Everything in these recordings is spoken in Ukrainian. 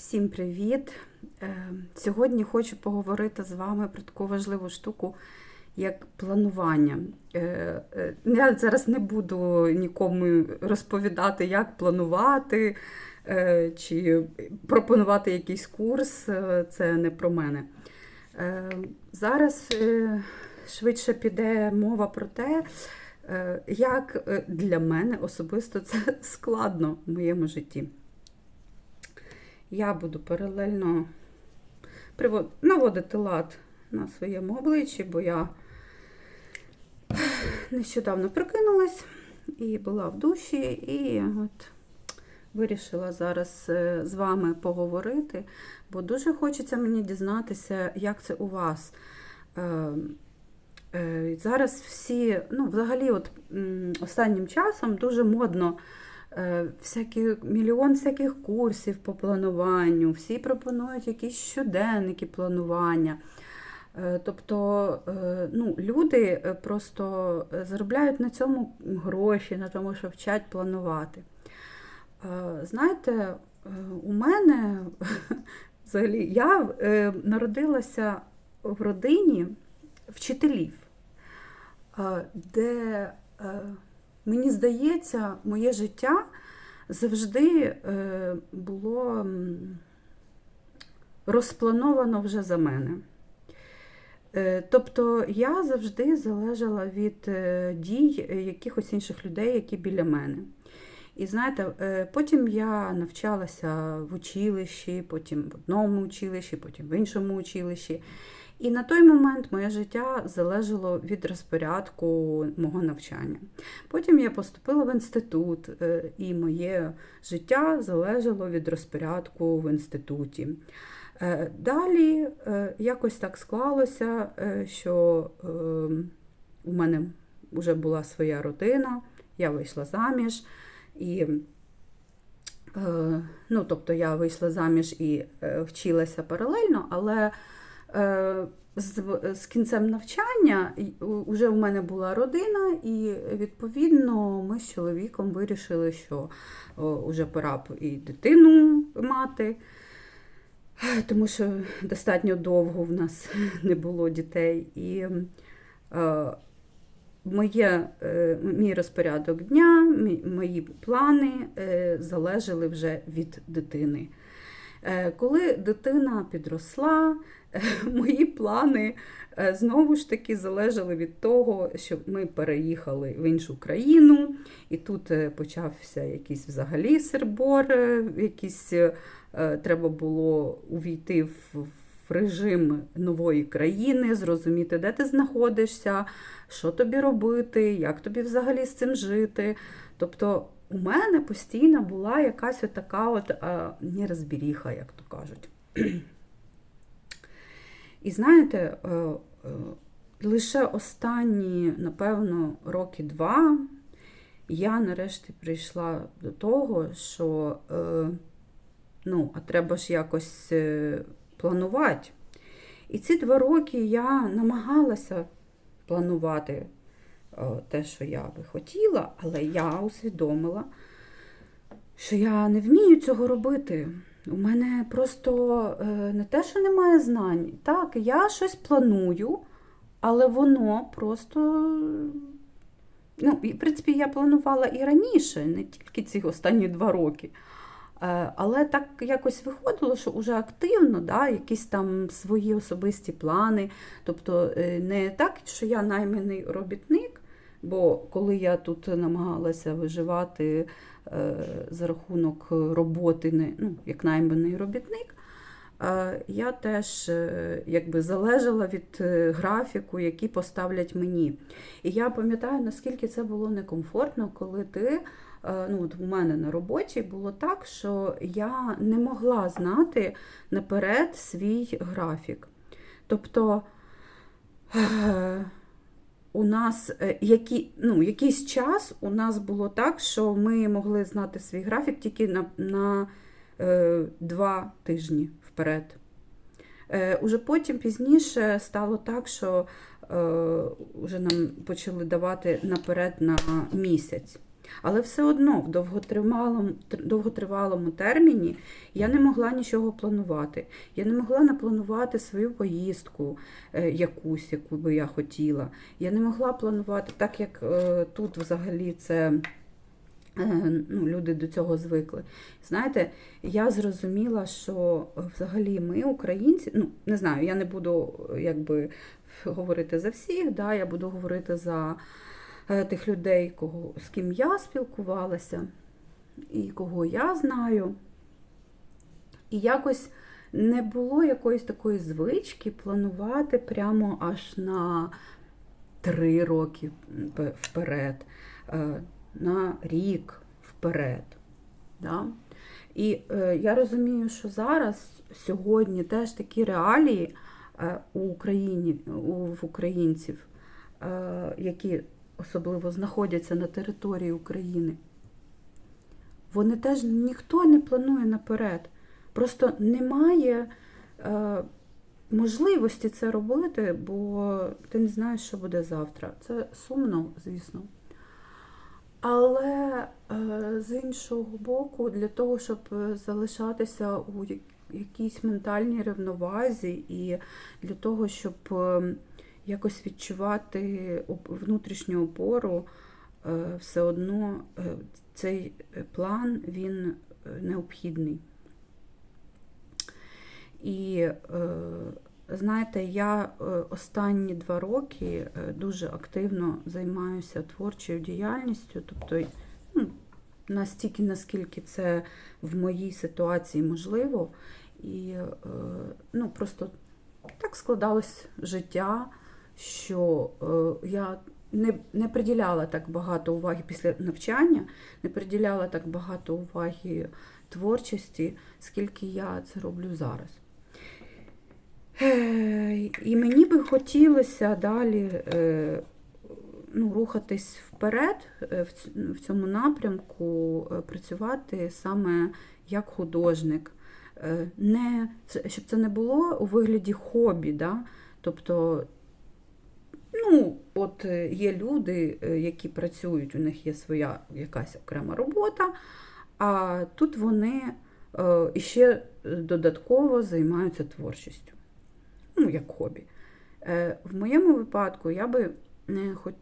Всім привіт! Е, Сьогодні хочу поговорити з вами про таку важливу штуку, як планування. Е, е, Я зараз не буду нікому розповідати, як планувати чи пропонувати якийсь курс. Це не про мене. Зараз швидше піде мова про те, як для мене особисто це складно в моєму житті. Я буду паралельно наводити лад на своєму обличчі, бо я нещодавно прокинулась і була в душі, і от вирішила зараз е, з вами поговорити, бо дуже хочеться мені дізнатися, як це у вас. Е, е, Зараз всі, ну, взагалі, от останнім часом дуже модно всякі, мільйон всяких курсів по плануванню, всі пропонують якісь щоденники планування. Е, Тобто е, ну, люди е, просто е, заробляють на цьому гроші, на тому, що вчать планувати. Е, Знаєте, е, у мене взагалі я е, народилася в родині вчителів, е, де е, мені здається, моє життя завжди е, було розплановано вже за мене. Е, Тобто я завжди залежала від е, дій якихось інших людей, які біля мене. І знаєте, потім я навчалася в училищі, потім в одному училищі, потім в іншому училищі. І на той момент моє життя залежало від розпорядку мого навчання. Потім я поступила в інститут, е, і моє життя залежало від розпорядку в інституті. Е, Далі е, якось так склалося, що е, у мене вже була своя родина, я вийшла заміж. І, ну, тобто я вийшла заміж і вчилася паралельно, але з, з кінцем навчання вже в мене була родина, і відповідно ми з чоловіком вирішили, що вже пора б і дитину мати. Тому що достатньо довго в нас не було дітей. І е, моє, е, мій розпорядок дня, мої плани е, залежали вже від дитини. Е, Коли дитина підросла, е, мої плани е, знову ж таки залежали від того, щоб ми переїхали в іншу країну, і тут почався якийсь взагалі сербор, якийсь треба було увійти в режим нової країни, зрозуміти, де ти знаходишся, що тобі робити, як тобі взагалі з цим жити. Тобто у мене постійно була якась така от а, нерозбіріха, як то кажуть. І знаєте, е, е, лише останні, напевно, роки два я нарешті прийшла до того, що е, ну, а треба ж якось е, планувати. І ці два роки я намагалася планувати е, те, що я би хотіла, але я усвідомила, що я не вмію цього робити. У мене просто е, не те, що немає знань. Так, я щось планую, але воно просто. Ну, в принципі, я планувала і раніше, не тільки ці останні два роки. Е, Але так якось виходило, що вже активно, да, якісь там свої особисті плани. Тобто е, не так, що я найманий робітник, бо коли я тут намагалася виживати е, за рахунок роботи, ну, як найманий робітник, е, я теж е, якби залежала від графіку, який поставлять мені. І я пам'ятаю, наскільки це було некомфортно, коли ти. Ну, от у мене на роботі було так, що я не могла знати наперед свій графік. Тобто у нас е, які, ну, якийсь час у нас було так, що ми могли знати свій графік тільки на, на е, два тижні вперед. Е, Уже потім пізніше стало так, що е, вже нам почали давати наперед на місяць. Але все одно в довготривалому, довготривалому терміні я не могла нічого планувати. Я не могла напланувати свою поїздку е, якусь, яку би я хотіла. Я не могла планувати, так як е, тут взагалі це. е, Ну, люди до цього звикли. Знаєте, я зрозуміла, що взагалі ми, українці, ну не знаю, я не буду якби говорити за всіх, да, я буду говорити за тих людей, кого, з ким я спілкувалася і кого я знаю. І якось не було якоїсь такої звички планувати прямо аж на три роки вперед, е, на рік вперед. Да? І е, я розумію, що зараз, сьогодні, теж такі реалії е, у Україні, в українців, е, які особливо знаходяться на території України, вони теж ніхто не планує наперед. Просто немає е, можливості це робити, бо ти не знаєш, що буде завтра. Це сумно, звісно. Але е, з іншого боку, для того, щоб е, залишатися у якійсь ментальній рівновазі, і для того, щоб е, якось відчувати внутрішню опору, е, все одно е, цей план він е, необхідний. І знаєте, я останні два роки дуже активно займаюся творчою діяльністю, тобто ну, настільки, наскільки це в моїй ситуації можливо. І ну, просто так складалось життя, що е, я не, не приділяла так багато уваги після навчання, не приділяла так багато уваги творчості, скільки я це роблю зараз. Е, І мені би хотілося далі е, ну, рухатись вперед в цьому напрямку, працювати саме як художник. Не, щоб це не було у вигляді хобі. Да? Тобто, ну, от е, є люди, е, які працюють, у них є своя якась окрема робота, а тут вони е, іще додатково займаються творчістю. Ну, як хобі. В моєму випадку я би не хот...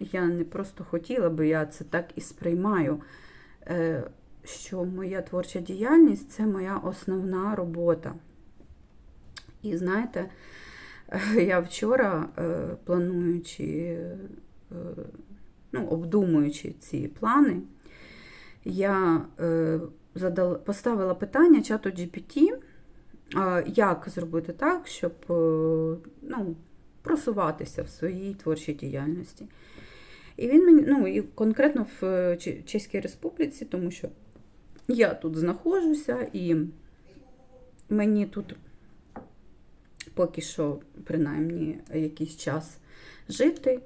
я не просто хотіла би, я це так і сприймаю, що моя творча діяльність це моя основна робота. І знаєте, я вчора, е, плануючи, е, ну, обдумуючи ці плани, я е, поставила питання чату GPT, як зробити так, щоб ну, просуватися в своїй творчій діяльності. І він мені, ну і конкретно в Чеській Республіці, тому що я тут знаходжуся і мені тут поки що, принаймні, якийсь час жити.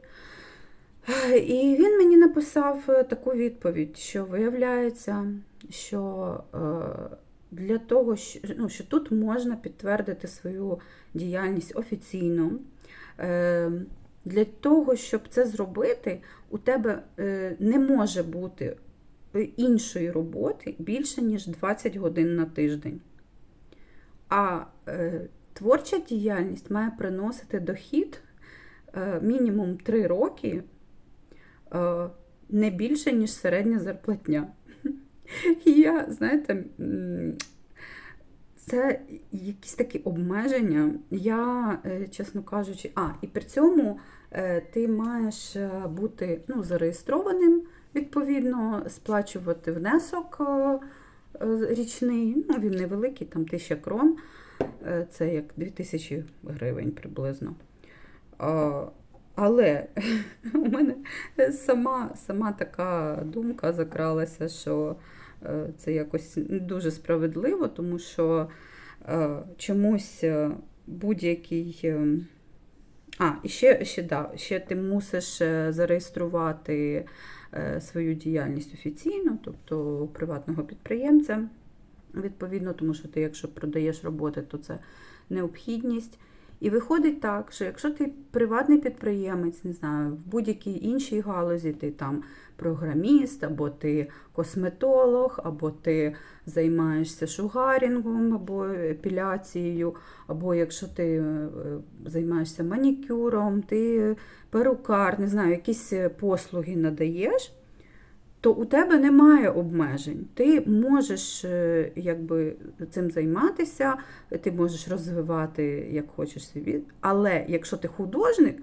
І він мені написав е, таку відповідь, що виявляється, що е, для того, що, ну, що тут можна підтвердити свою діяльність офіційно. Е, Для того, щоб це зробити, у тебе не може бути іншої роботи більше, ніж 20 годин на тиждень. А творча діяльність має приносити дохід е, мінімум 3 роки е, не більше, ніж середня зарплатня. Я, знаєте, це якісь такі обмеження. Я, е, чесно кажучи, а, і при цьому ти маєш бути ну, зареєстрованим, відповідно, сплачувати внесок річний. Ну, він невеликий, там 1000 крон. Е, Це як 2000 гривень приблизно. Але у мене сама, сама така думка закралася, що е, це якось не дуже справедливо, тому що е, чомусь будь-який. А, і ще, ще, да, ще ти мусиш зареєструвати свою діяльність офіційно, тобто приватного підприємця, відповідно, тому що ти, якщо продаєш роботи, то це необхідність. І виходить так, що якщо ти приватний підприємець, не знаю, в будь-якій іншій галузі, ти там програміст, або ти косметолог, або ти займаєшся шугарінгом, або епіляцією, або якщо ти е, займаєшся манікюром, ти перукар, не знаю, якісь послуги надаєш, то у тебе немає обмежень. Ти можеш е, якби, цим займатися, ти можеш розвивати як хочеш собі. Але якщо ти художник,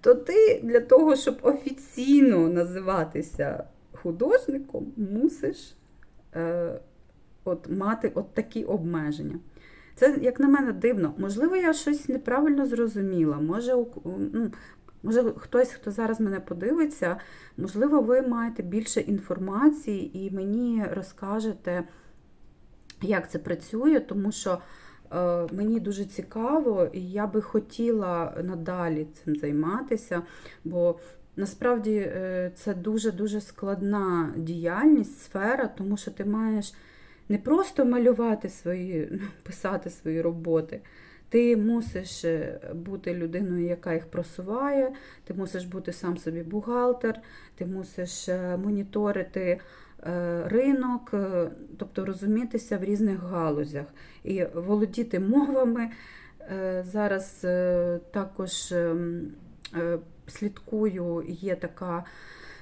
то ти для того, щоб офіційно називатися художником, мусиш е, от, мати от такі обмеження. Це, як на мене, дивно. Можливо, я щось неправильно зрозуміла. Може, може хтось, хто зараз мене подивиться, можливо, ви маєте більше інформації і мені розкажете, як це працює, тому що е, мені дуже цікаво, і я би хотіла надалі цим займатися, бо насправді е, це дуже-дуже складна діяльність, сфера, тому що ти маєш не просто малювати свої, ну, писати свої роботи. Ти мусиш е, бути людиною, яка їх просуває, ти мусиш бути сам собі бухгалтер, ти мусиш е, моніторити е, ринок, тобто розумітися в різних галузях і володіти мовами. Зараз також ем, слідкую, є така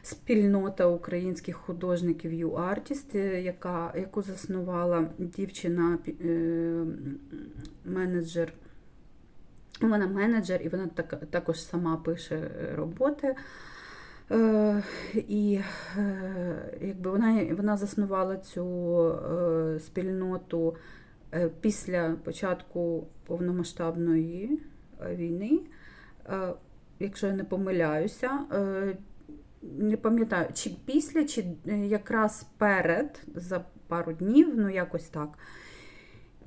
спільнота українських художників U-Artist, е, яка, яку заснувала дівчина, е, менеджер. Вона менеджер, і вона так, також сама пише роботи. Е, і е, якби вона, вона заснувала цю спільноту після початку повномасштабної війни. Якщо я не помиляюся, не пам'ятаю, чи після, чи е, якраз перед за пару днів, ну якось так.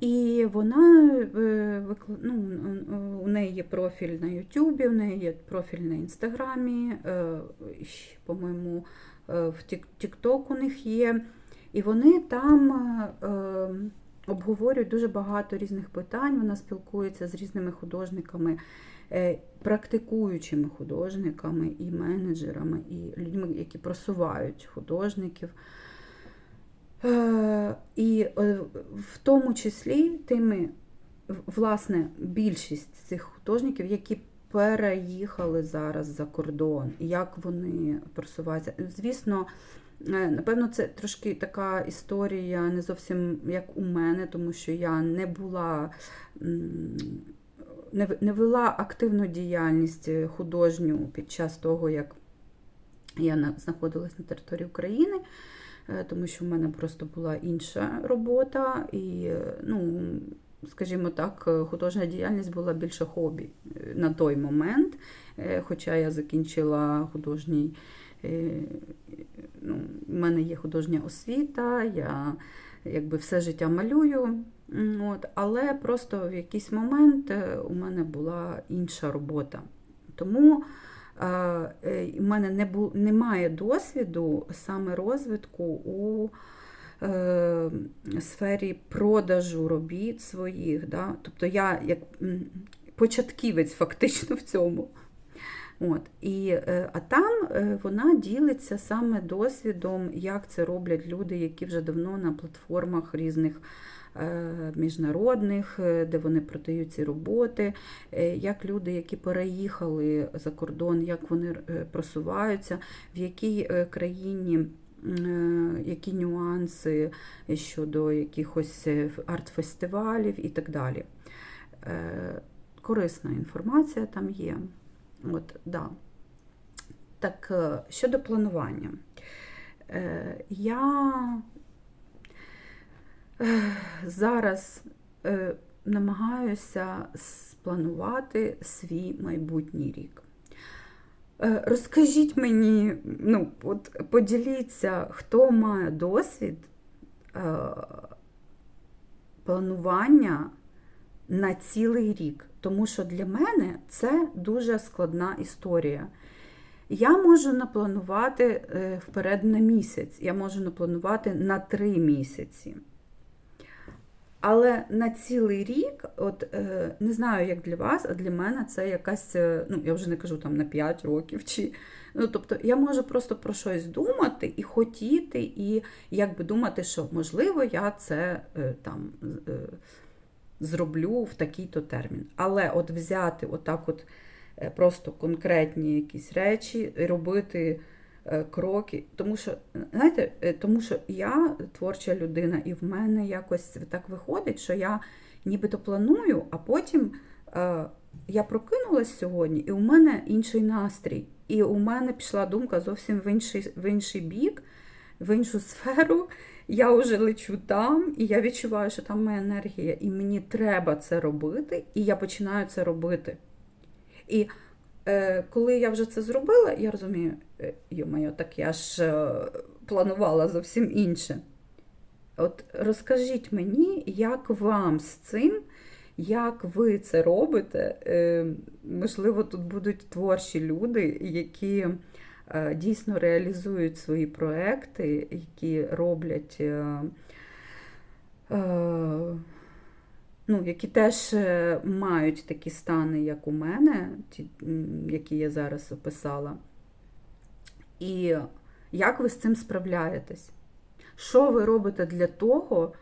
І вона е, ну, е, у неї є профіль на Ютубі, у неї є профіль на Інстаграмі, по-моєму, в Тік- Тікток у них є. І вони там обговорюють дуже багато різних питань. Вона спілкується з різними художниками, практикуючими художниками і менеджерами, і людьми, які просувають художників. Е, І е, в тому числі тими, власне, більшість цих художників, які переїхали зараз за кордон, як вони просуваються. Звісно, е, напевно, це трошки така історія не зовсім як у мене, тому що я не була. Не вела активну діяльність е, художню під час того, як я на- знаходилась на території України е, тому що в мене просто була інша робота, і, е, ну, скажімо так, художня діяльність була більше хобі на той момент. Хоча я закінчила художній, ну, в мене є художня освіта, я якби все життя малюю. От, але просто в якийсь момент е, у мене була інша робота. Тому у мене не бу, немає досвіду саме розвитку у е, сфері продажу робіт своїх. Да? Тобто я як початківець фактично в цьому. От. І, е, а там е, вона ділиться саме досвідом, як це роблять люди, які вже давно на платформах різних е, міжнародних, де вони продають ці роботи, як люди, які переїхали за кордон, як вони просуваються, в якій країні. Які нюанси щодо якихось арт-фестивалів і так далі. Корисна інформація там є. От, да. Так, е, щодо планування. Е, Я е, зараз е, намагаюся спланувати свій майбутній рік. Е, Розкажіть мені, ну, от поділіться, хто має досвід е, планування на цілий рік. Тому що для мене це дуже складна історія. Я можу напланувати е, вперед на місяць, я можу напланувати на три місяці. Але на цілий рік, от е, не знаю, як для вас, а для мене це якась, е, ну я вже не кажу там на 5 років чи. Ну, тобто я можу просто про щось думати і хотіти, і якби думати, що можливо я це там зроблю в такий-то термін. Але от взяти отак, от е, просто конкретні якісь речі, робити е, кроки. Тому що, знаєте, е, тому що я творча людина, і в мене якось так виходить, що я нібито планую, а потім я прокинулась сьогодні, і у мене інший настрій. І у мене пішла думка зовсім в інший, в інший бік, в іншу сферу. Я вже лечу там, і я відчуваю, що там моя енергія, і мені треба це робити, і я починаю це робити. І е, коли я вже це зробила, я розумію, е, йо-моє, так я ж е, планувала зовсім інше. От розкажіть мені, як вам з цим, як ви це робите? Е, можливо, тут будуть творчі люди, які дійсно реалізують свої проекти, які роблять. е, е, Ну, які теж е, мають такі стани, як у мене, ті, які я зараз описала. І як ви з цим справляєтесь? Що ви робите для того,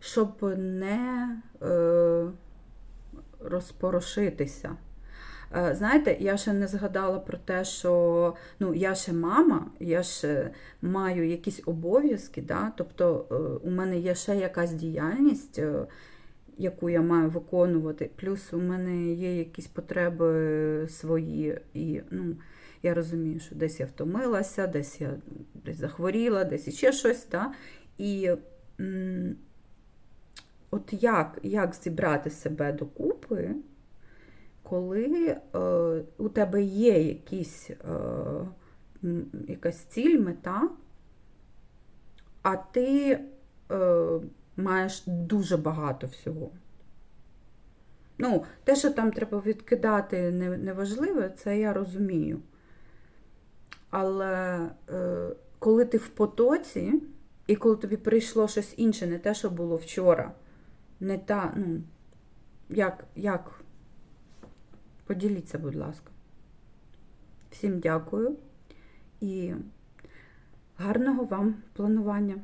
щоб не е, розпорошитися? Е, Знаєте, я ще не згадала про те, що ну, я ще мама, я ще маю якісь обов'язки, да? тобто е, у мене є ще якась діяльність, е, яку я маю виконувати, плюс у мене є якісь потреби свої, і ну, я розумію, що десь я втомилася, десь я десь захворіла, десь іще щось. Да? І от як, як зібрати себе докупи, коли е, у тебе є якісь, е, якась ціль, мета, а ти е, маєш дуже багато всього. Ну, те, що там треба відкидати, не- неважливе, це я розумію. Але е, коли ти в потоці, і коли тобі прийшло щось інше, не те, що було вчора, не та, ну, як, як? Поділіться, будь ласка. Всім дякую і гарного вам планування.